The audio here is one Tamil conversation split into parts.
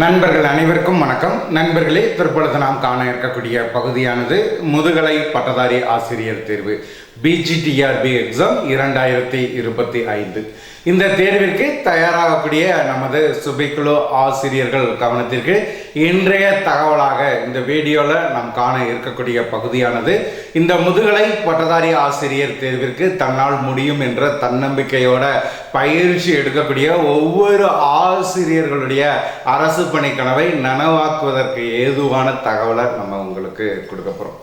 நண்பர்கள் அனைவருக்கும் வணக்கம். நண்பர்களே தற்பொழுது நாம் காண இருக்கக்கூடிய பகுதியானது முதுகலை பட்டதாரி ஆசிரியர் தேர்வு பிஜிடிஆர்பி எக்ஸாம் இரண்டாயிரத்தி இருபத்தி ஐந்து. இந்த தேர்விற்கு தயாராகக்கூடிய நமது சுபிக்குழு ஆசிரியர்கள் கவனத்திற்கு இன்றைய தகவலாக இந்த வீடியோவில் நாம் காண இருக்கக்கூடிய பகுதியானது இந்த முதுகலை பட்டதாரி ஆசிரியர் தேர்விற்கு தன்னால் முடியும் என்ற தன்னம்பிக்கையோட பயிற்சி எடுக்கக்கூடிய ஒவ்வொரு ஆசிரியர்களுடைய அரசு பணி கனவை நனவாக்குவதற்கு ஏதுவான தகவலை நம்ம உங்களுக்கு கொடுக்க போகிறோம்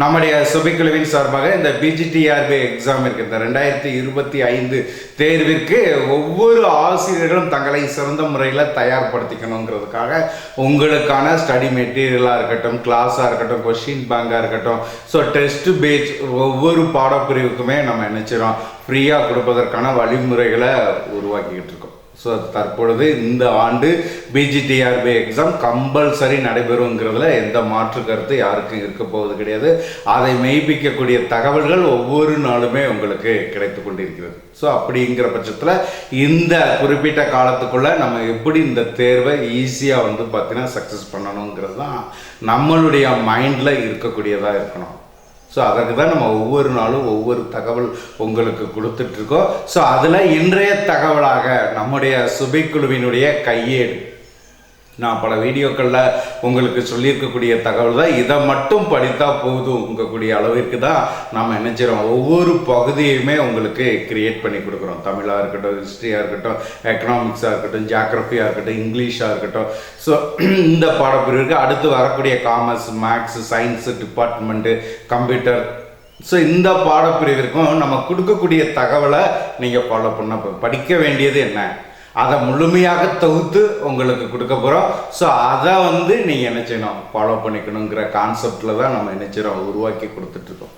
நம்முடைய சுபிக்குழுவின் சார்பாக இந்த பிஜிடிஆர்பி எக்ஸாம் இருக்கு. இந்த ரெண்டாயிரத்தி இருபத்தி ஐந்து தேர்விற்கு ஒவ்வொரு ஆசிரியர்களும் தங்களை சிறந்த முறையில் தயார்படுத்திக்கணுங்கிறதுக்காக உங்களுக்கான ஸ்டடி மெட்டீரியலாக இருக்கட்டும் கிளாஸாக இருக்கட்டும் கொஷின் பேங்காக இருக்கட்டும். ஸோ டெஸ்ட் பேஜ் ஒவ்வொரு பாடப்பிரிவுக்குமே நம்ம நினச்சிடும் ஃப்ரீயாக கொடுப்பதற்கான வழிமுறைகளை உருவாக்கிக்கிட்டு இருக்கோம். ஸோ தற்பொழுது இந்த ஆண்டு பிஜிடிஆர்பி எக்ஸாம் கம்பல்சரி நடைபெறுங்கிறதுல எந்த மாற்று கருத்து யாருக்கும் இருக்க போவது கிடையாது. அதை மெய்ப்பிக்கக்கூடிய தகவல்கள் ஒவ்வொரு நாளுமே உங்களுக்கு கிடைத்து கொண்டிருக்கிறது. ஸோ அப்படிங்கிற பட்சத்தில் இந்த குறிப்பிட்ட காலத்துக்குள்ள நம்ம எப்படி இந்த தேர்வை ஈஸியாக வந்து பார்த்தீங்கன்னா சக்ஸஸ் பண்ணணுங்கிறது தான் நம்மளுடைய மைண்டில் இருக்கக்கூடியதாக இருக்கணும். ஸோ அதற்கு தான் நம்ம ஒவ்வொரு நாளும் ஒவ்வொரு தகவல் உங்களுக்கு கொடுத்துட்ருக்கோம் ஸோ அதில் இன்றைய தகவலாக நம்முடைய சுபைக்குழுவினுடைய கையேடு. நான் பல வீடியோக்களில் உங்களுக்கு சொல்லியிருக்கக்கூடிய தகவல் தான். இதை மட்டும் படித்தா போதும். உங்கக்கூடிய அளவிற்கு தான் நாம் நினைச்சிடும் ஒவ்வொரு பகுதியுமே உங்களுக்கு கிரியேட் பண்ணி கொடுக்குறோம். தமிழாக இருக்கட்டும் ஹிஸ்ட்ரியாக இருக்கட்டும் எக்கனாமிக்ஸாக இருக்கட்டும் ஜியாகிரஃபியாக இருக்கட்டும் இங்கிலீஷாக இருக்கட்டும். ஸோ இந்த பாடப்பிரிவுக்கு அடுத்து வரக்கூடிய commerce maths science department computer so இந்த பாடப்பிரிவிற்கும் நம்ம கொடுக்கக்கூடிய தகவலை நீங்கள் ஃபாலோ பண்ண படிக்க வேண்டியது என்ன? அதை முழுமையாக தொகுத்து உங்களுக்கு கொடுக்க போகிறோம் ஸோ அதை வந்து நீங்கள் என்ன செய்யணும்? ஃபாலோ பண்ணிக்கணுங்கிற கான்செப்டில் தான் நம்ம என்ன செய்கிறோம் உருவாக்கி கொடுத்துட்ருக்கோம்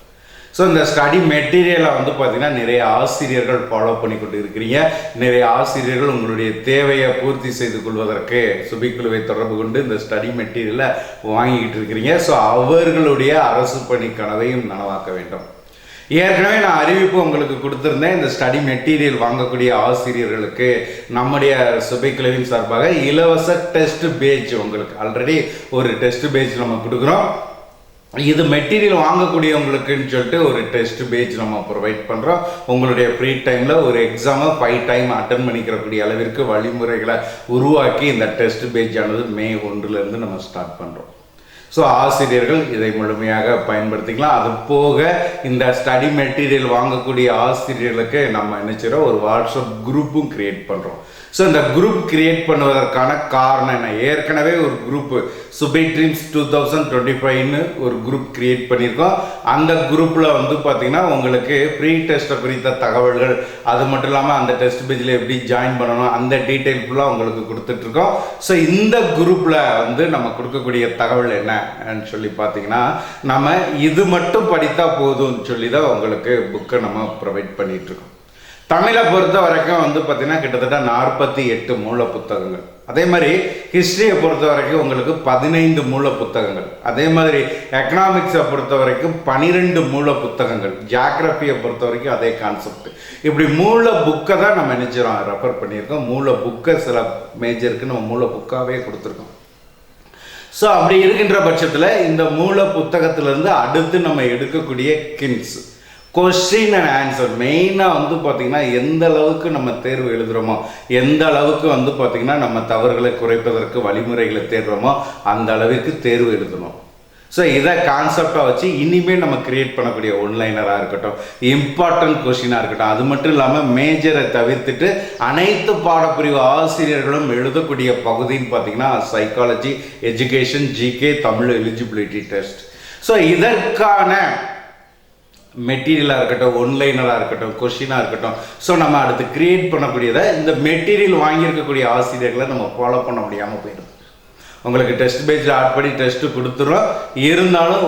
ஸோ இந்த ஸ்டடி மெட்டீரியலை வந்து பார்த்தீங்கன்னா நிறைய ஆசிரியர்கள் ஃபாலோ பண்ணி கொண்டு இருக்கிறீங்க நிறைய ஆசிரியர்கள் உங்களுடைய தேவையை பூர்த்தி செய்து கொள்வதற்கு சுபிக்குழுவை தொடர்பு கொண்டு இந்த ஸ்டடி மெட்டீரியலை வாங்கிக்கிட்டு இருக்கிறீங்க. ஸோ அவர்களுடைய அரசு பணி கனவையும் நனவாக்க வேண்டும். ஏற்கனவே நான் அறிவிப்பு உங்களுக்கு கொடுத்துருந்தேன். இந்த ஸ்டடி மெட்டீரியல் வாங்கக்கூடிய ஆசிரியர்களுக்கு நம்முடைய சுபைக்குழுவின் சார்பாக இலவச டெஸ்ட் பேஜ் உங்களுக்கு ஆல்ரெடி ஒரு டெஸ்ட் பேஜ் நம்ம கொடுக்குறோம். இது மெட்டீரியல் வாங்கக்கூடியவங்களுக்குன்னு சொல்லிட்டு ஒரு டெஸ்ட் பேஜ் நம்ம ப்ரொவைட் பண்ணுறோம் உங்களுடைய ஃப்ரீ டைமில் ஒரு எக்ஸாமை ஃபைவ் டைம் அட்டன் பண்ணிக்கிறக்கூடிய அளவிற்கு வழிமுறைகளை உருவாக்கி இந்த டெஸ்ட் பேஜ் ஆனது மே ஒன்றுலேருந்து நம்ம ஸ்டார்ட் பண்ணுறோம் ஸோ ஆசிரியர்கள் இதை முழுமையாக பயன்படுத்திக்கலாம். அது போக இந்த ஸ்டடி மெட்டீரியல் வாங்கக்கூடிய ஆசிரியர்களுக்கு நம்ம என்ன செய்கிறோம் ஒரு வாட்ஸ்அப் குரூப்பும் க்ரியேட் பண்ணுறோம் ஸோ இந்த குரூப் கிரியேட் பண்ணுவதற்கான காரணம் என்ன? ஏற்கனவே ஒரு குரூப்பு சுபை ட்ரீம்ஸ் டூ தௌசண்ட் டுவெண்ட்டி ஃபைவ்னு ஒரு குரூப் கிரியேட் பண்ணியிருக்கோம். அந்த குரூப்பில் வந்து பார்த்திங்கன்னா உங்களுக்கு ப்ரீ டெஸ்ட்டை குறித்த தகவல்கள் அது மட்டும் இல்லாமல் அந்த டெஸ்ட் பேஜில் எப்படி ஜாயின் பண்ணணும் அந்த டீட்டெயில் ஃபுல்லாக உங்களுக்கு கொடுத்துட்ருக்கோம். ஸோ இந்த குரூப்பில் வந்து நம்ம கொடுக்கக்கூடிய தகவல் என்னன்னு சொல்லி பார்த்தீங்கன்னா நம்ம இது மட்டும் படித்தா போதும்னு சொல்லி தான் உங்களுக்கு புக்கை நம்ம ப்ரொவைட் பண்ணிகிட்ருக்கோம் தமிழை பொறுத்த வரைக்கும் வந்து பார்த்திங்கன்னா கிட்டத்தட்ட நாற்பத்தி எட்டு மூல புத்தகங்கள் அதே மாதிரி ஹிஸ்ட்ரியை பொறுத்த வரைக்கும் உங்களுக்கு பதினைந்து மூல புத்தகங்கள் அதே மாதிரி எக்கனாமிக்ஸை பொறுத்த வரைக்கும் பனிரெண்டு மூல புத்தகங்கள் ஜாக்ரஃபியை பொறுத்த வரைக்கும் அதே கான்செப்ட் இப்படி மூல புக்கை தான் நம்ம நினைச்சிரோம் ரெஃபர் பண்ணியிருக்கோம். மூல புக்கை சில மேஜருக்கு நம்ம மூல புக்காகவே கொடுத்துருக்கோம். ஸோ அப்படி இருக்கின்ற பட்சத்தில் இந்த மூல புத்தகத்திலேருந்து அடுத்து நம்ம எடுக்கக்கூடிய கின்ஸ் கொஸ்டின் அண்ட் ஆன்சர் மெயினாக வந்து பார்த்திங்கன்னா எந்த அளவுக்கு நம்ம தேர்வு எழுதுகிறோமோ எந்த அளவுக்கு வந்து பார்த்திங்கன்னா நம்ம தவறுகளை குறைப்பதற்கு வழிமுறைகளை தேடுறோமோ அந்த அளவிற்கு தேர்வு எழுதணும். ஸோ இதை கான்செப்டாக வச்சு இனிமேல் நம்ம கிரியேட் பண்ணக்கூடிய ஒன்லைனராக இருக்கட்டும் இம்பார்ட்டன்ட் கொஷினாக இருக்கட்டும் அது மட்டும் இல்லாமல் மேஜரை தவிர்த்துட்டு அனைத்து பாடப்பிரிவு ஆசிரியர்களும் எழுதக்கூடிய பகுதின்னு பார்த்தீங்கன்னா psychology education GK Tamil eligibility test so இதற்கான மெட்டீரியலாக இருக்கட்டும் ஒன்லைனராக இருக்கட்டும் கொஷினாக இருக்கட்டும். ஸோ நம்ம அடுத்து கிரியேட் பண்ணக்கூடியதை இந்த மெட்டீரியல் வாங்கியிருக்கக்கூடிய ஆசிரியர்களை நம்ம ஃபாலோ பண்ண முடியாமல் போயிடும். உங்களுக்கு டெஸ்ட் பேஜில் ஆட் பண்ணி டெஸ்ட்டு கொடுத்துறோம். இருந்தாலும்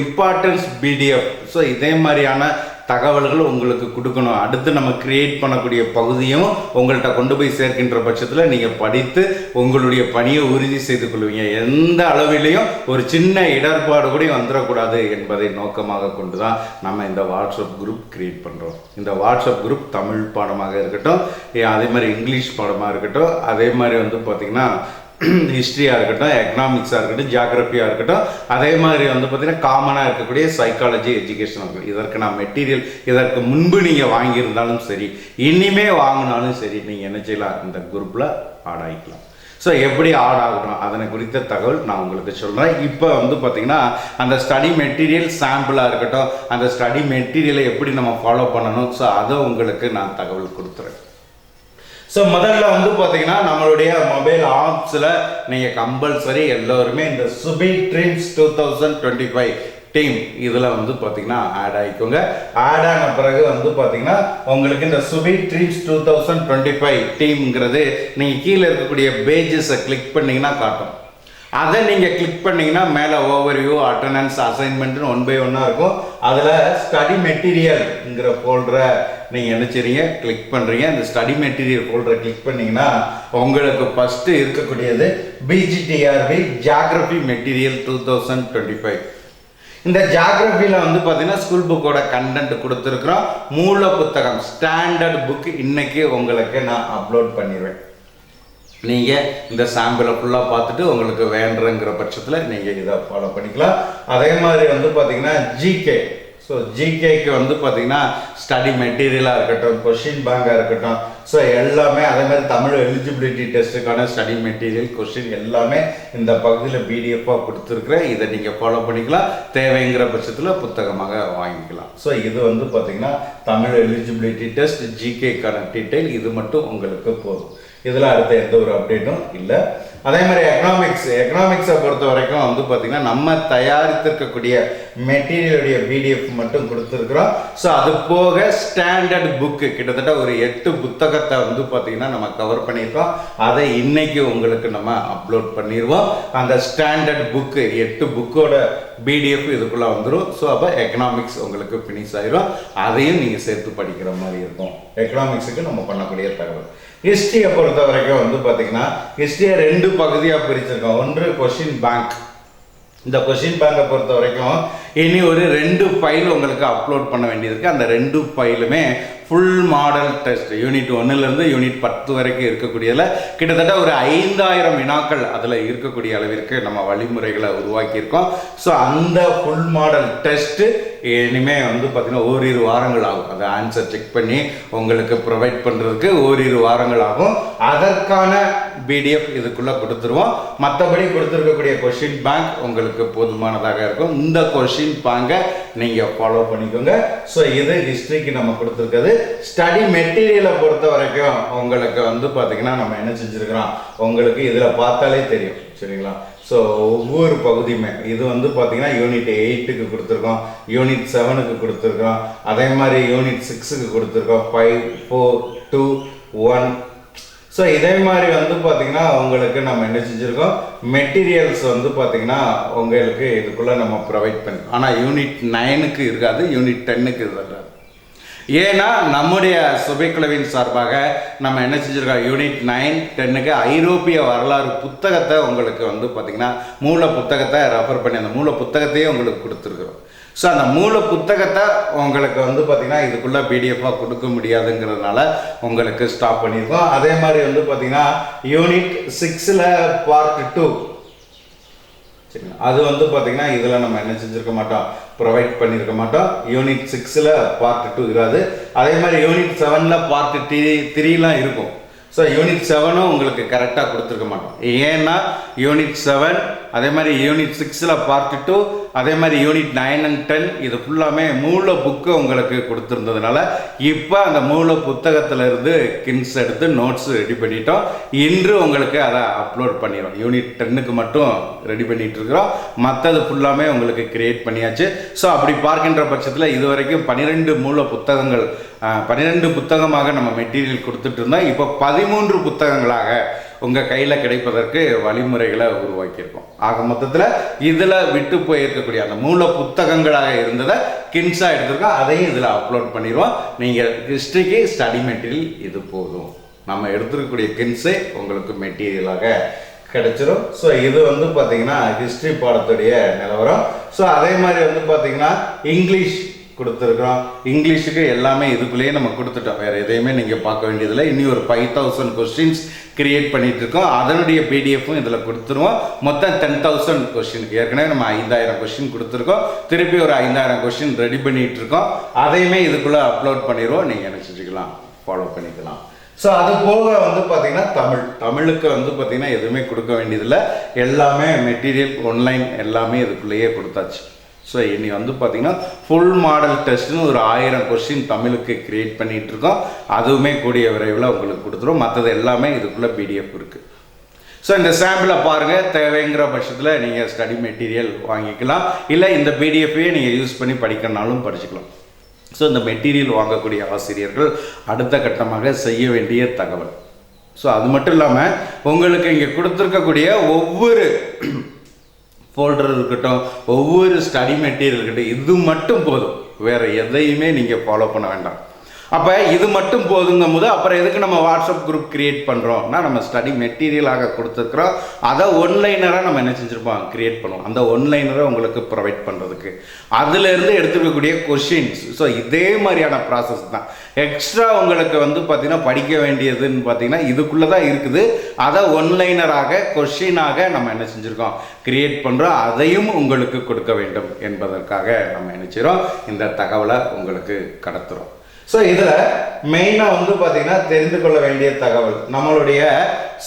இம்பார்ட்டன்ஸ் பிடிஎஃப் ஸோ இதே மாதிரியான தகவல்கள் உங்களுக்கு கொடுக்கணும். அடுத்து நம்ம கிரியேட் பண்ணக்கூடிய பகுதியும் உங்கள்கிட்ட கொண்டு போய் சேர்க்கின்ற பட்சத்தில் நீங்கள் படித்து உங்களுடைய பணியை உறுதி செய்து கொள்வீங்க. எந்த அளவிலையும் ஒரு சின்ன இடர்பாடு கூட வந்துடக்கூடாது என்பதை நோக்கமாக கொண்டு தான் நம்ம இந்த வாட்ஸ்அப் குரூப் கிரியேட் பண்ணுறோம் இந்த வாட்ஸ்அப் குரூப் தமிழ் பாடமாக இருக்கட்டும் ஏ, அதே மாதிரி இங்கிலீஷ் பாடமாக இருக்கட்டும் அதே மாதிரி வந்து பார்த்திங்கன்னா ஹிஸ்ட்ரியாக இருக்கட்டும் எக்கனாமிக்ஸாக இருக்கட்டும் ஜியாகிரபியாக இருக்கட்டும் அதே மாதிரி வந்து பார்த்திங்கன்னா காமனாக இருக்கக்கூடிய சைக்காலஜி எஜுகேஷன் இருக்கும் இதற்கு நான் மெட்டீரியல் இதற்கு முன்பு நீங்கள் வாங்கியிருந்தாலும் சரி இனிமே வாங்கினாலும் சரி நீங்கள் என்ன செய்யலாம்? இந்த குரூப்பில் ஆட் ஆகிக்கலாம் ஸோ எப்படி ஆட் ஆகணும்? அதனை குறித்த தகவல் நான் உங்களுக்கு சொல்கிறேன் இப்போ வந்து பார்த்தீங்கன்னா அந்த ஸ்டடி மெட்டீரியல் சாம்பிளாக இருக்கட்டும் அந்த ஸ்டடி மெட்டீரியலை எப்படி நம்ம ஃபாலோ பண்ணணும்? ஸோ அதை உங்களுக்கு நான் தகவல் கொடுத்துறேன். ஸோ முதல்ல வந்து பார்த்தீங்கன்னா நம்மளுடைய மொபைல் ஆப்ஸில் நீங்கள் கம்பல்சரி எல்லோருமே இந்த Subi dreams two thousand twenty five team இதில் வந்து பார்த்தீங்கன்னா ஆட் ஆகிக்கோங்க ஆட் ஆன பிறகு வந்து பார்த்தீங்கன்னா உங்களுக்கு இந்த Subi dreams two thousand twenty five டீம்ங்கிறது நீங்கள் கீழே இருக்கக்கூடிய பேஜஸை கிளிக் பண்ணிங்கன்னா காட்டும். அதை நீங்கள் கிளிக் பண்ணிங்கன்னா மேலே ஓவர்வியூ அட்டண்டன்ஸ் அசைன்மெண்ட்னு ஒன் பை ஒன்னாக இருக்கும். அதில் ஸ்டடி மெட்டீரியல்ங்கிற ஃபோல்டரை நீங்கள் என்ன செய்றீங்க கிளிக் பண்ணுறீங்க அந்த ஸ்டடி மெட்டீரியல் ஃபோல்டரை கிளிக் பண்ணீங்கன்னா உங்களுக்கு ஃபஸ்ட்டு இருக்கக்கூடியது PGTRB geography material two thousand twenty five இந்த ஜாகிரபியில் வந்து பார்த்தீங்கன்னா ஸ்கூல் புக்கோட கண்டென்ட் கொடுத்துருக்குறோம். மூல புத்தகம் ஸ்டாண்டர்ட் புக் இன்றைக்கி உங்களுக்கு நான் அப்லோட் பண்ணிடுவேன் நீங்கள் இந்த சாம்பிளை ஃபுல்லாக பார்த்துட்டு உங்களுக்கு வேண்டுங்கிற பட்சத்தில் நீங்கள் இதை ஃபாலோ பண்ணிக்கலாம். அதே மாதிரி வந்து பார்த்தீங்கன்னா ஜிகே ஸோ ஜிகேக்கு வந்து பார்த்தீங்கன்னா ஸ்டடி மெட்டீரியலாக இருக்கட்டும் கொஷின் பேங்காக இருக்கட்டும் ஸோ எல்லாமே அதே மாதிரி தமிழ் எலிஜிபிலிட்டி டெஸ்ட்டுக்கான ஸ்டடி மெட்டீரியல் கொஷின் எல்லாமே இந்த பகுதியில் பிடிஎஃபாக கொடுத்துருக்குறேன். இதை நீங்கள் ஃபாலோ பண்ணிக்கலாம். தேவைங்கிற பட்சத்தில் புத்தகமாக வாங்கிக்கலாம். ஸோ இது வந்து பார்த்தீங்கன்னா தமிழ் எலிஜிபிலிட்டி டெஸ்ட் ஜிகேக்கான டீட்டெயில் இது மட்டும் உங்களுக்கு போதும். இதில் அடுத்த எந்த ஒரு அப்டேட்டும் இல்லை. அதே மாதிரி எக்கனாமிக்ஸ் எக்கனாமிக்ஸை பொறுத்த வரைக்கும் வந்து பார்த்திங்கன்னா நம்ம தயாரித்திருக்கக்கூடிய மெட்டீரியலுடைய பிடிஎஃப் மட்டும் கொடுத்துருக்குறோம். ஸோ அது போக ஸ்டாண்டர்ட் புக்கு கிட்டத்தட்ட ஒரு எட்டு புத்தகத்தை வந்து பார்த்திங்கன்னா நம்ம கவர் பண்ணியிருக்கோம். அதை இன்னைக்கு உங்களுக்கு நம்ம அப்லோட் பண்ணிடுவோம் அந்த ஸ்டாண்டர்ட் புக்கு எட்டு புக்கோட பிடிஎஃப் இதுக்குள்ளே வந்துடும் ஸோ அப்போ எக்கனாமிக்ஸ் உங்களுக்கு ஃபினிஷ் ஆயிரும். அதையும் நீங்கள் சேர்த்து படிக்கிற மாதிரி இருக்கும். எக்கனாமிக்ஸுக்கு நம்ம பண்ணக்கூடிய தகவல். ஹிஸ்ட்ரியை பொறுத்த வரைக்கும் வந்து பார்த்தீங்கன்னா ஹிஸ்ட்ரியை ரெண்டு பகுதியாக பிரிச்சிருக்கோம். ஒன்று கொஷின் பேங்க் இந்த கொஷின் பேங்கை பொறுத்த வரைக்கும் இனி ஒரு ரெண்டு ஃபைல் உங்களுக்கு அப்லோட் பண்ண வேண்டியது அந்த ரெண்டு ஃபைலுமே ஃபுல் மாடல் டெஸ்ட் யூனிட் ஒன்றுலேருந்து யூனிட் பத்து வரைக்கும் இருக்கக்கூடியதில் கிட்டத்தட்ட ஒரு ஐந்தாயிரம் வினாக்கள் அதில் இருக்கக்கூடிய அளவிற்கு நம்ம வழிமுறைகளை உருவாக்கியிருக்கோம். ஸோ அந்த ஃபுல் மாடல் டெஸ்ட்டு இனிமே வந்து பார்த்தீங்கன்னா ஓரிரு வாரங்கள் ஆகும் அதை ஆன்சர் செக் பண்ணி உங்களுக்கு ப்ரொவைட் பண்ணுறதுக்கு ஓரிரு வாரங்கள் ஆகும் அதற்கான பிடிஎஃப் இதுக்குள்ளே கொடுத்துருவோம். மற்றபடி கொடுத்துருக்கக்கூடிய கொஷின் பேங்க் உங்களுக்கு போதுமானதாக இருக்கும். இந்த கொஷின் பேங்கை நீங்கள் ஃபாலோ பண்ணிக்கோங்க. ஸோ இது ஹிஸ்ட்ரிக்கு நம்ம கொடுத்துருக்கிறது. ஸ்டடி மெட்டீரியலை பொறுத்த வரைக்கும் உங்களுக்கு வந்து பார்த்தீங்கன்னா நம்ம என்ன செஞ்சுருக்கிறோம்? உங்களுக்கு இதில் பார்த்தாலே தெரியும். சரிங்களா? ஸோ ஒவ்வொரு பகுதியுமே இது வந்து பார்த்தீங்கன்னா யூனிட் எயிட்டுக்கு கொடுத்துருக்கோம். யூனிட் செவனுக்கு கொடுத்துருக்கோம். அதே மாதிரி யூனிட் சிக்ஸுக்கு கொடுத்துருக்கோம். Five four two one so இதே மாதிரி வந்து பார்த்தீங்கன்னா உங்களுக்கு நம்ம என்ன செஞ்சுருக்கோம்? மெட்டீரியல்ஸ் வந்து பார்த்தீங்கன்னா உங்களுக்கு இதுக்குள்ளே நம்ம ப்ரொவைட் பண்ணி ஆனால் யூனிட் நைனுக்கு இருக்காது யூனிட் டென்னுக்கு இருக்காது. ஏன்னா நம்முடைய சுபைக்குழுவின் சார்பாக நம்ம என்ன செஞ்சுருக்கோம்? யூனிட் நைன் டென்னுக்கு ஐரோப்பிய வரலாறு புத்தகத்தை உங்களுக்கு வந்து பார்த்திங்கன்னா மூல புத்தகத்தை ரெஃபர் பண்ணி அந்த மூல புத்தகத்தையே உங்களுக்கு கொடுத்துருக்குறோம். ஸோ அந்த மூல புத்தகத்தை உங்களுக்கு வந்து பார்த்திங்கன்னா இதுக்குள்ளே பிடிஎஃபாக கொடுக்க முடியாதுங்கிறதுனால உங்களுக்கு ஸ்டாப் பண்ணியிருக்கோம் அதே மாதிரி வந்து பார்த்திங்கன்னா யூனிட் சிக்ஸில் பார்ட் டூ சரிங்களா அது வந்து பார்த்தீங்கன்னா இதில் நம்ம என்ன செஞ்சுருக்க மாட்டோம்? ப்ரொவைட் பண்ணியிருக்க மாட்டோம். யூனிட் சிக்ஸில் பார்ட் டூ இராது. அதே மாதிரி யூனிட் செவனில் பார்ட் த்ரீ த்ரீலாம் இருக்கும். ஸோ யூனிட் செவனும் உங்களுக்கு கரெக்டாக கொடுத்துருக்க மாட்டோம். ஏன்னா யூனிட் செவன் அதே மாதிரி யூனிட் சிக்ஸில் பார்ட் டூ அதே மாதிரி யூனிட் நைன் அண்ட் டென் இது ஃபுல்லாமே மூல புக்கு உங்களுக்கு கொடுத்துருந்ததுனால இப்போ அந்த மூல புத்தகத்திலிருந்து கின்ஸ் எடுத்து நோட்ஸ் ரெடி பண்ணிட்டோம். இன்று உங்களுக்கு அதை அப்லோட் பண்ணிடும் யூனிட் டென்னுக்கு மட்டும் ரெடி பண்ணிட்டு இருக்கிறோம். மற்றது ஃபுல்லாமே உங்களுக்கு கிரியேட் பண்ணியாச்சு. ஸோ அப்படி பார்க்கின்ற பட்சத்தில் இது வரைக்கும் பன்னிரெண்டு மூல புத்தகங்கள் பன்னிரெண்டு புத்தகமாக நம்ம மெட்டீரியல் கொடுத்துட்டு இருந்தோம். இப்போ பதிமூன்று புத்தகங்களாக உங்கள் கையில் கிடைப்பதற்கு வழிமுறைகளை உருவாக்கியிருக்கோம். ஆக மொத்தத்தில் இதில் விட்டு போயிருக்கக்கூடிய அந்த மூல புத்தகங்களாக இருந்ததை கின்ஸாக எடுத்திருக்கோம் அதையும் இதில் அப்லோட் பண்ணிடுவோம். நீங்கள் ஹிஸ்ட்ரிக்கு ஸ்டடி மெட்டீரியல் இது போதும். நம்ம எடுத்துருக்கக்கூடிய கின்ஸே உங்களுக்கு மெட்டீரியலாக கிடைச்சிரும். ஸோ இது வந்து பார்த்தீங்கன்னா ஹிஸ்ட்ரி பாடத்துடைய நிலவரம். ஸோ அதே மாதிரி வந்து பார்த்தீங்கன்னா இங்கிலீஷ் கொடுத்துருக்குறோம். இங்கிலீஷுக்கு எல்லாமே இதுக்குள்ளேயே நம்ம கொடுத்துட்டோம். வேறு எதையுமே நீங்கள் பார்க்க வேண்டியதில்லை. இனி ஒரு ஃபைவ் தௌசண்ட் கொஸ்டின்ஸ் கிரியேட் பண்ணிட்டு இருக்கோம் அதனுடைய பிடிஎஃப்பும் இதில் கொடுத்துருவோம். மொத்தம் டென் தௌசண்ட் கொஸ்டின் ஏற்கனவே நம்ம ஐந்தாயிரம் கொஸ்டின் கொடுத்துருக்கோம். திருப்பி ஒரு ஐந்தாயிரம் கொஸ்டின் ரெடி பண்ணிட்டு இருக்கோம் அதையுமே இதுக்குள்ளே அப்லோட் பண்ணிடுவோம். நீங்கள் என்ன செஞ்சுக்கலாம்? ஃபாலோ பண்ணிக்கலாம். ஸோ அது போக வந்து பார்த்தீங்கன்னா தமிழ். தமிழுக்கு வந்து பார்த்தீங்கன்னா எதுவுமே கொடுக்க வேண்டியதில்லை. எல்லாமே மெட்டீரியல் ஒன்லைன் எல்லாமே இதுக்குள்ளேயே கொடுத்தாச்சு. ஸோ இனி வந்து பார்த்தீங்கன்னா ஃபுல் மாடல் டெஸ்ட்னு ஒரு ஆயிரம் கொஸ்டின் தமிழுக்கு கிரியேட் பண்ணிகிட்டு இருக்கோம் அதுவுமே கூடிய விரைவில் உங்களுக்கு கொடுத்துரும். மற்றது எல்லாமே இதுக்குள்ளே பிடிஎஃப் இருக்குது ஸோ இந்த சாம்பிளை பாருங்கள் தேவைங்கிற பட்சத்தில் நீங்கள் ஸ்டடி மெட்டீரியல் வாங்கிக்கலாம். இல்லை இந்த பிடிஎஃப்பையே நீங்கள் யூஸ் பண்ணி படிக்கணும்னாலும் படிச்சுக்கலாம். ஸோ இந்த மெட்டீரியல் வாங்கக்கூடிய ஆசிரியர்கள் அடுத்த கட்டமாக செய்ய வேண்டிய தகவல். ஸோ அது மட்டும் இல்லாமல் உங்களுக்கு இங்கே கொடுத்துருக்கக்கூடிய ஒவ்வொரு ஃபோல்டர் இருக்கட்டும் ஒவ்வொரு ஸ்டடி மெட்டீரியல் இருக்கட்டும் இது மட்டும் போதும். வேறு எதையுமே நீங்கள் ஃபாலோ பண்ண வேண்டாம். அப்போ இது மட்டும் போதுங்கும் போது அப்புறம் எதுக்கு நம்ம வாட்ஸ்அப் குரூப் கிரியேட் பண்ணுறோம்னா நம்ம ஸ்டடி மெட்டீரியலாக கொடுத்துருக்குறோம். அதை ஒன்லைனராக நம்ம என்ன செஞ்சுருப்போம்? கிரியேட் பண்ணுவோம். அந்த ஒன்லைனரை உங்களுக்கு ப்ரொவைட் பண்ணுறதுக்கு அதுலேருந்து எடுத்துக்கக்கூடிய கொஷின்ஸ் ஸோ இதே மாதிரியான ப்ராசஸ் தான். எக்ஸ்ட்ரா உங்களுக்கு வந்து பார்த்திங்கன்னா படிக்க வேண்டியதுன்னு பார்த்தீங்கன்னா இதுக்குள்ளே தான் இருக்குது. அதை ஒன்லைனராக கொஷினாக நம்ம என்ன செஞ்சுருக்கோம்? கிரியேட் பண்ணுறோம் அதையும் உங்களுக்கு கொடுக்க வேண்டும் என்பதற்காக நம்ம என்ன செய்கிறோம் இந்த தகவலை உங்களுக்கு கடத்துகிறோம் ஸோ இதில் மெயினாக வந்து பார்த்தீங்கன்னா தெரிந்து கொள்ள வேண்டிய தகவல். நம்மளுடைய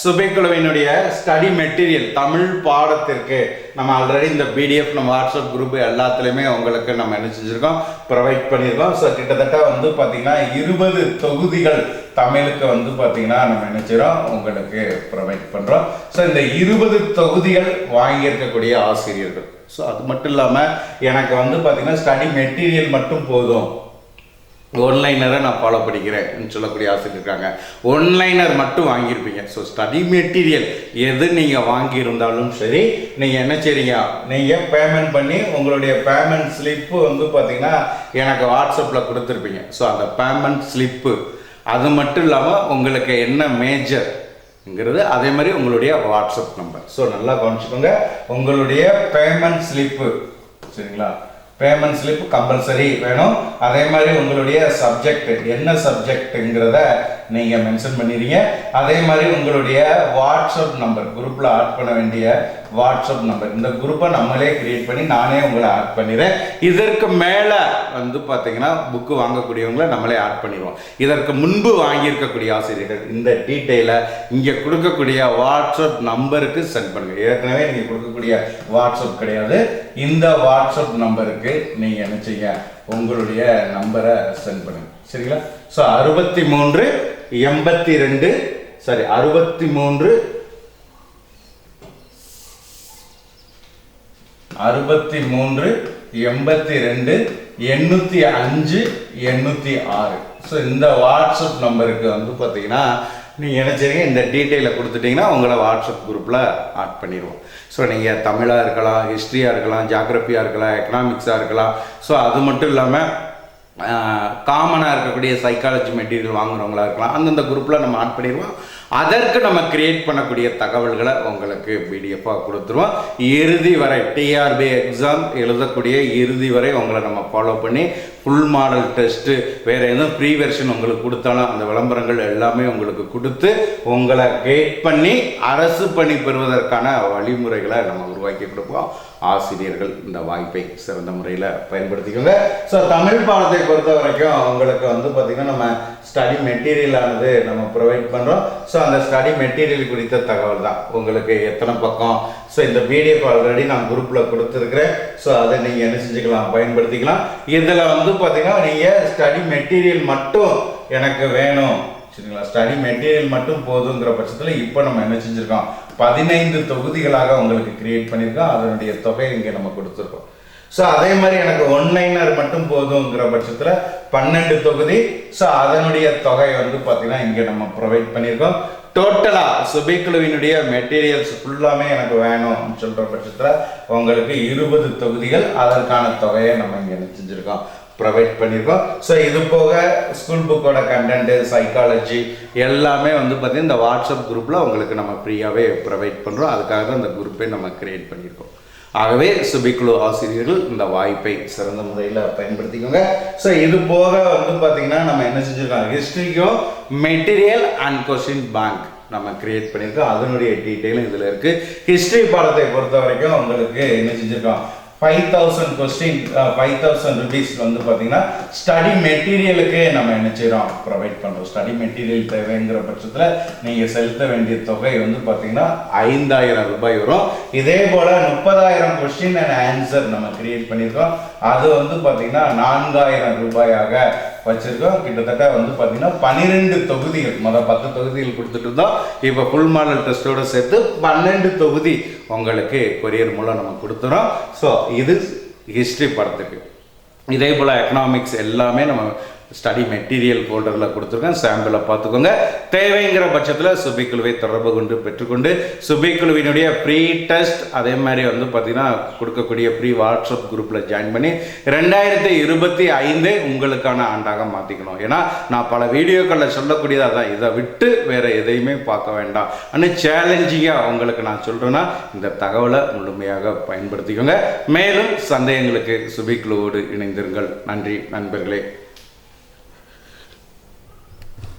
சுபைக்குழுவினுடைய ஸ்டடி மெட்டீரியல் தமிழ் பாடத்திற்கு நம்ம ஆல்ரெடி இந்த பிடிஎஃப் நம்ம வாட்ஸ்அப் குரூப் எல்லாத்துலேயுமே உங்களுக்கு நம்ம என்ன செஞ்சுருக்கோம்? ப்ரொவைட் பண்ணியிருக்கோம் ஸோ கிட்டத்தட்ட வந்து பார்த்தீங்கன்னா இருபது தொகுதிகள் தமிழுக்கு வந்து பார்த்தீங்கன்னா நம்ம என்ன உங்களுக்கு ப்ரொவைட் பண்ணுறோம் ஸோ இந்த இருபது தொகுதிகள் வாங்கியிருக்கக்கூடிய ஆசிரியர்கள். ஸோ அது மட்டும் இல்லாமல் எனக்கு வந்து பார்த்தீங்கன்னா ஸ்டடி மெட்டீரியல் மட்டும் போதும். ஒன்லைனரை நான் ஃபாலோ பண்ணிக்கிறேன் சொல்லக்கூடிய ஆசிரியர் இருக்காங்க. ஒன்லைனர் மட்டும் வாங்கியிருப்பீங்க. ஸோ ஸ்டடி மெட்டீரியல் எது நீங்கள் வாங்கியிருந்தாலும் சரி நீங்கள் என்ன செய்றீங்க? நீங்கள் பேமெண்ட் பண்ணி உங்களுடைய பேமெண்ட் ஸ்லிப்பு வந்து பார்த்தீங்கன்னா எனக்கு வாட்ஸ்அப்பில் கொடுத்துருப்பீங்க. ஸோ அந்த பேமெண்ட் ஸ்லிப்பு அது மட்டும் இல்லாமல் உங்களுக்கு என்ன மேஜர் ங்கிறது அதே மாதிரி உங்களுடைய வாட்ஸ்அப் நம்பர் ஸோ நல்லா கவனிச்சுக்கோங்க. உங்களுடைய பேமெண்ட் ஸ்லிப்பு சரிங்களா? பேமெண்ட் ஸ்லிப் கம்பல்சரி வேணும். அதே மாதிரி உங்களுடைய சப்ஜெக்ட் என்ன சப்ஜெக்ட்டுங்கிறத நீங்கள் மென்ஷன் பண்ணிடுங்க அதே மாதிரி உங்களுடைய வாட்ஸ்அப் நம்பர் குரூப்பில் ஆட் பண்ண வேண்டிய வாட்ஸ்அப் நம்பர் இந்த குரூப்பை நம்மளே கிரியேட் பண்ணி நானே உங்களை ஆட் பண்ணிடுறேன். இதற்கு மேலே வந்து பார்த்தீங்கன்னா புக்கு வாங்கக்கூடியவங்களை நம்மளே ஆட் பண்ணிடுவோம். இதற்கு முன்பு வாங்கியிருக்கக்கூடிய ஆசிரியர்கள் இந்த டீட்டெயிலை இங்கே கொடுக்கக்கூடிய வாட்ஸ்அப் நம்பருக்கு சென்ட் பண்ணுங்கள் ஏற்கனவே நீங்கள் கொடுக்கக்கூடிய வாட்ஸ்அப் கிடையாது. இந்த வாட்ஸ்அப் நம்பருக்கு நீங்கள் என்ன செய்ய உங்களுடைய நம்பரை சென்ட் பண்ணுங்கள் சரிங்களா? ஸோ அறுபத்தி மூன்று எண்பத்தி ரெண்டு சாரி அறுபத்தி மூன்று அறுபத்தி மூன்று எண்பத்தி ரெண்டு எண்ணூற்றி அஞ்சு எண்ணூற்றி ஆறு. ஸோ இந்த வாட்ஸ்அப் நம்பருக்கு வந்து பார்த்தீங்கன்னா நீங்கள் என்ன செய்றீங்க இந்த டீட்டெயிலை கொடுத்துட்டிங்கன்னா உங்களை வாட்ஸ்அப் குரூப்பில் ஆட் பண்ணிடுவோம். ஸோ நீங்கள் தமிழாக இருக்கலாம் ஹிஸ்ட்ரியாக இருக்கலாம் ஜாகிரபியாக இருக்கலாம் எக்கனாமிக்ஸாக இருக்கலாம். ஸோ அது மட்டும் இல்லாமல் காமனாக இருக்கக்கூடிய சைக்காலஜி மெட்டீரியல் வாங்குறவங்களா இருக்கலாம். அந்தந்த குரூப்பில் நம்ம ஆட் பண்ணிடுவோம். அதற்கு நம்ம கிரியேட் பண்ணக்கூடிய தகவல்களை உங்களுக்கு பிடிஎஃபாக கொடுத்துருவோம். இறுதி வரை டிஆர்பி எக்ஸாம் எழுதக்கூடிய இறுதி வரை உங்களை நம்ம ஃபாலோ பண்ணி ஃபுல் மாடல் டெஸ்ட்டு வேறு எதுவும் ப்ரீ வெர்ஷன் உங்களுக்கு கொடுத்தாலும் அந்த விளம்பரங்கள் எல்லாமே உங்களுக்கு கொடுத்து உங்களை கைட் பண்ணி அரசு பணி பெறுவதற்கான வழிமுறைகளை நம்ம உருவாக்கி கொடுப்போம். ஆசிரியர்கள் இந்த வாய்ப்பை சிறந்த முறையில் பயன்படுத்திக்கோங்க. ஸோ தமிழ் பாடத்தை பொறுத்த வரைக்கும் உங்களுக்கு வந்து பார்த்திங்கன்னா நம்ம ஸ்டடி மெட்டீரியலானது நம்ம ப்ரொவைட் பண்ணுறோம் ஸோ அந்த ஸ்டடி மெட்டீரியல் குறித்த தகவல் தான். உங்களுக்கு எத்தனை பக்கம்? ஸோ இந்த பிடிஎஃப் ஆல்ரெடி நான் குரூப்பில் கொடுத்துருக்குறேன். ஸோ அதை நீங்கள் என்ன செஞ்சுக்கலாம்? பயன்படுத்திக்கலாம். இதில் வந்து பார்த்திங்கன்னா நீங்கள் ஸ்டடி மெட்டீரியல் மட்டும் எனக்கு வேணும். சரிங்களா ஸ்டடி மெட்டீரியல் மட்டும் போதுங்கிற பட்சத்தில் இப்போ நம்ம என்ன செஞ்சுருக்கோம்? பதினைந்து தொகுதிகளாக உங்களுக்கு கிரியேட் பண்ணியிருக்கோம் அதனுடைய தொகை இங்கே நம்ம கொடுத்துருக்கோம். ஸோ அதே மாதிரி எனக்கு ஒன்லைனர் மட்டும் போதுங்கிற பட்சத்தில் பன்னெண்டு தொகுதி. ஸோ அதனுடைய தொகை வந்து பார்த்தீங்கன்னா இங்கே நம்ம ப்ரொவைட் பண்ணியிருக்கோம் டோட்டலாக சுபைக்குழுவினுடைய மெட்டீரியல்ஸ் ஃபுல்லாமே எனக்கு வேணும்னு சொல்கிற பட்சத்தில் உங்களுக்கு இருபது தொகுதிகள் அதற்கான தொகையை நம்ம இங்கே என்ன செஞ்சுருக்கோம்? ப்ரொவைட் பண்ணியிருக்கோம் ஸோ இது போக ஸ்கூல் புக்கோட கண்டென்ட்டு சைக்காலஜி எல்லாமே வந்து பார்த்திங்கன்னா இந்த வாட்ஸ்அப் குரூப்பில் உங்களுக்கு நம்ம ஃப்ரீயாகவே ப்ரொவைட் பண்ணுறோம் அதுக்காக தான் இந்த குரூப்பே நம்ம கிரியேட் பண்ணியிருக்கோம் ஆகவே சுபிக்குழு ஆசிரியர்கள் இந்த வாய்ப்பை சிறந்த முறையில் பயன்படுத்திக்கோங்க. ஸோ இது போக வந்து பார்த்திங்கன்னா நம்ம என்ன செஞ்சுருக்கோம்? ஹிஸ்ட்ரிக்கும் மெட்டீரியல் அண்ட் கொஸ்டின் பேங்க் நம்ம கிரியேட் பண்ணியிருக்கோம் அதனுடைய டீட்டெயிலும் இதில் இருக்குது ஹிஸ்ட்ரி பாடத்தை பொறுத்த வரைக்கும் உங்களுக்கு என்ன செஞ்சுருக்கோம்? Five thousand question five thousand rupees வந்து பார்த்தீங்கன்னா ஸ்டடி மெட்டீரியலுக்கே நம்ம என்ன செய்கிறோம் ப்ரொவைட் பண்ணுறோம் ஸ்டடி மெட்டீரியல் தேவைங்கிற பட்சத்தில் நீங்கள் செலுத்த வேண்டிய தொகை வந்து பார்த்தீங்கன்னா ஐந்தாயிரம் ரூபாய் வரும். இதே போல் முப்பதாயிரம் கொஸ்டின் அண்ட் ஆன்சர் நம்ம கிரியேட் பண்ணியிருக்கோம். அது வந்து பார்த்தீங்கன்னா நான்காயிரம் ரூபாயாக வச்சுருக்கோம். கிட்டத்தட்ட வந்து பார்த்திங்கன்னா பன்னிரெண்டு தொகுதிகள் மொதல் பத்து தொகுதிகள் கொடுத்துட்டு இருந்தோம். இப்போ ஃபுல் மாடல் டெஸ்ட்டோடு சேர்த்து பன்னெண்டு தொகுதி உங்களுக்கு கொரியர் மூலம் நம்ம கொடுத்துறோம். ஸோ இது ஹிஸ்ட்ரி படத்துக்கு. இதே போல் எக்கனாமிக்ஸ் எல்லாமே நம்ம ஸ்டடி மெட்டீரியல் ஃபோல்டரில் கொடுத்துருக்கேன். சாம்பிளை பார்த்துக்கோங்க. தேவைங்கிற பட்சத்தில் சுபிக்குழுவை தொடர்பு கொண்டு பெற்றுக்கொண்டு சுபிக்குழுவினுடைய ப்ரீ டெஸ்ட் அதே மாதிரி வந்து பார்த்தீங்கன்னா கொடுக்கக்கூடிய ப்ரீ வாட்ஸ்அப் குரூப்பில் ஜாயின் பண்ணி ரெண்டாயிரத்தி இருபத்தி ஐந்து உங்களுக்கான ஆண்டாக மாற்றிக்கணும் ஏன்னா நான் பல வீடியோக்களில் சொல்லக்கூடியதாக தான் இதை விட்டு வேறு எதையுமே பார்க்க வேண்டாம். ஆனால் சேலஞ்சிங்காக உங்களுக்கு நான் சொல்கிறேன்னா இந்த தகவலை முழுமையாக பயன்படுத்திக்கோங்க. மேலும் சந்தேகங்களுக்கு சுபிக்குழுவோடு இணைந்திருங்கள். நன்றி நண்பர்களே.